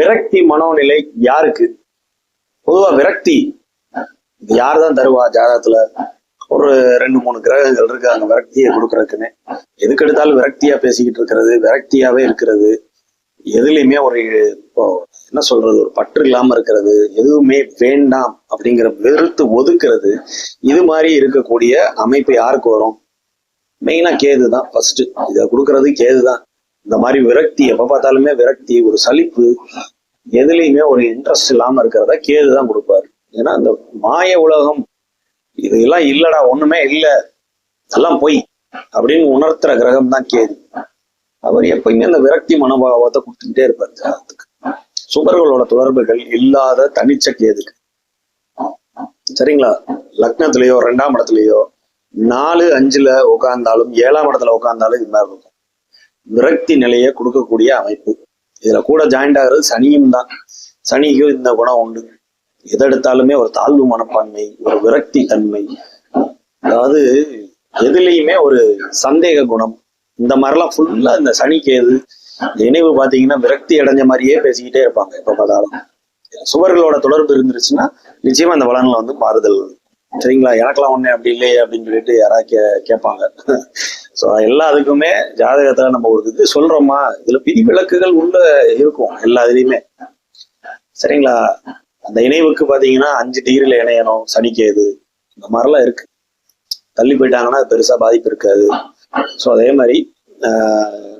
விரக்தி மனோநிலை யாருக்கு? பொதுவா விரக்தி. யார் தான் தருவா ஜாதகத்துல? ஒரு ரெண்டு மூணு கிரகங்கள் இருக்கு அங்க விரக்தியை கொடுக்கறதுக்குன்னு. எதுக்கு எடுத்தாலும் விரக்தியா பேசிக்கிட்டு இருக்கிறது விரக்தியாவே இருக்கிறது. எதுலையுமே ஒரு இப்போ என்ன சொல்றது ஒரு பற்று இல்லாம இருக்கிறது எதுவுமே வேண்டாம் அப்படிங்கிற வெறுத்து ஒதுக்குறது இது மாதிரி இருக்கக்கூடிய அமைப்பு யாருக்கு வரும்? மெயினா கேது தான் ஃபர்ஸ்ட் இதை கொடுக்கறது கேது தான் இந்த மாதிரி விரக்தி எப்ப பார்த்தாலுமே விரக்தி ஒரு சலிப்பு எதுலையுமே ஒரு இன்ட்ரெஸ்ட் இல்லாம இருக்கிறத கேது தான் கொடுப்பாரு. ஏன்னா அந்த மாய உலகம் இதெல்லாம் இல்லடா ஒண்ணுமே இல்ல எல்லாம் பொய் அப்படின்னு உணர்த்துற கிரகம் தான் கேது. அவர் எப்பயுமே அந்த விரக்தி மனோபாவத்தை கொடுத்துக்கிட்டே இருப்பார் ஜாதகத்துக்கு சுபர்களோட தொடர்புகள் இல்லாத தனிச்ச கேதுக்கு சரிங்களா? லக்னத்திலேயோ ரெண்டாம் இடத்துலயோ நாலு அஞ்சுல உட்கார்ந்தாலும் ஏழாம் இடத்துல உட்கார்ந்தாலும் இது மாதிரி இருக்கும். விரக்தி நிலையை கொடுக்கக்கூடிய அமைப்பு. இதுல கூட ஜாயிண்ட் ஆகுறது சனியும் தான். சனிக்கும் இந்த குணம் உண்டு. எதை எடுத்தாலுமே ஒரு தாழ்வு மனப்பான்மை ஒரு விரக்தி தன்மை. அதாவது எதுலேயுமே ஒரு சந்தேக குணம். இந்த மாதிரிலாம் ஃபுல்லா இந்த சனி கேது நினைவு பாத்தீங்கன்னா விரக்தி அடைஞ்ச மாதிரியே பேசிக்கிட்டே இருப்பாங்க எப்ப பார்த்தாலும் சுவர்களோட தொடர்பு இருந்துருச்சுன்னா நிச்சயமா இந்த பலன்ல வந்து மாறுதல். சரிங்களா? எனக்கெல்லாம் ஒண்ணு அப்படி இல்லையே அப்படின்னு சொல்லிட்டு யாராவது கே கேட்பாங்க. ஸோ எல்லாத்துக்குமே ஜாதகத்தில் நம்ம ஒரு இது சொல்றோமா? இதுல பிரி விளக்குகள் உள்ள இருக்கும் எல்லா இதுலயுமே சரிங்களா? அந்த இணைவுக்கு பாத்தீங்கன்னா அஞ்சு டிகிரில இணையணும் சனிக்கேது இந்த மாதிரிலாம் இருக்கு. தள்ளி போயிட்டாங்கன்னா அது பெருசா பாதிப்பு இருக்காது. ஸோ அதே மாதிரி ஆஹ்,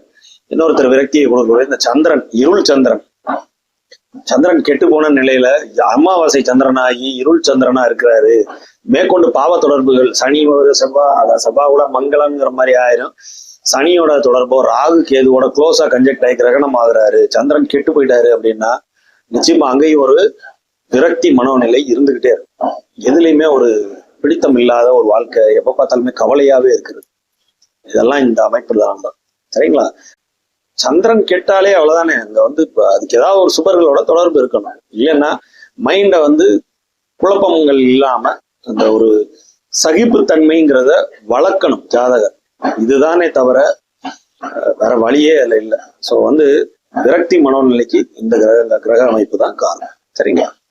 இன்னொருத்தர் விரக்தியை கொடுக்கக்கூடிய இந்த சந்திரன் இருள் சந்திரன். சந்திரன் கெட்டு போன நிலையில அமாவாசை சந்திரனாகி இருள் சந்திரனா இருக்கிறாரு. மேற்கொண்டு பாவ தொடர்புகள் சனி ஒரு செவ்வா அதான் செவ்வாவோட மங்களங்கிற மாதிரி ஆயிரும். சனியோட தொடர்போ ராகு கேதுவோட க்ளோஸா கன்ஜெக்ட் ஆகி கிரகணம் ஆகுறாரு. சந்திரன் கெட்டு போயிட்டாரு அப்படின்னா நிச்சயமா அங்கேயும் ஒரு விரக்தி மனோநிலை இருந்துகிட்டே இருக்கும். எதுலையுமே ஒரு பிடித்தம் இல்லாத ஒரு வாழ்க்கை எப்ப பார்த்தாலுமே கவலையாவே இருக்குது இதெல்லாம் இந்த அமைப்பு தான். சரிங்களா? சந்திரன் கெட்டாலே அவ்வளவுதானே? அங்க வந்து இப்ப அதுக்கு ஏதாவது ஒரு சுபர்களோட தொடர்பு இருக்கணும். இல்லைன்னா மைண்டை வந்து குழப்பங்கள் இல்லாம அந்த ஒரு சகிப்புத்தன்மைங்கிறத வளர்க்கணும் ஜாதகர். இதுதானே தவிர வேற வழியே அதுல இல்லை. ஸோ வந்து விரக்தி மனோநிலைக்கு இந்த கிரக இந்த கிரக அமைப்பு தான் காரணம். சரிங்களா?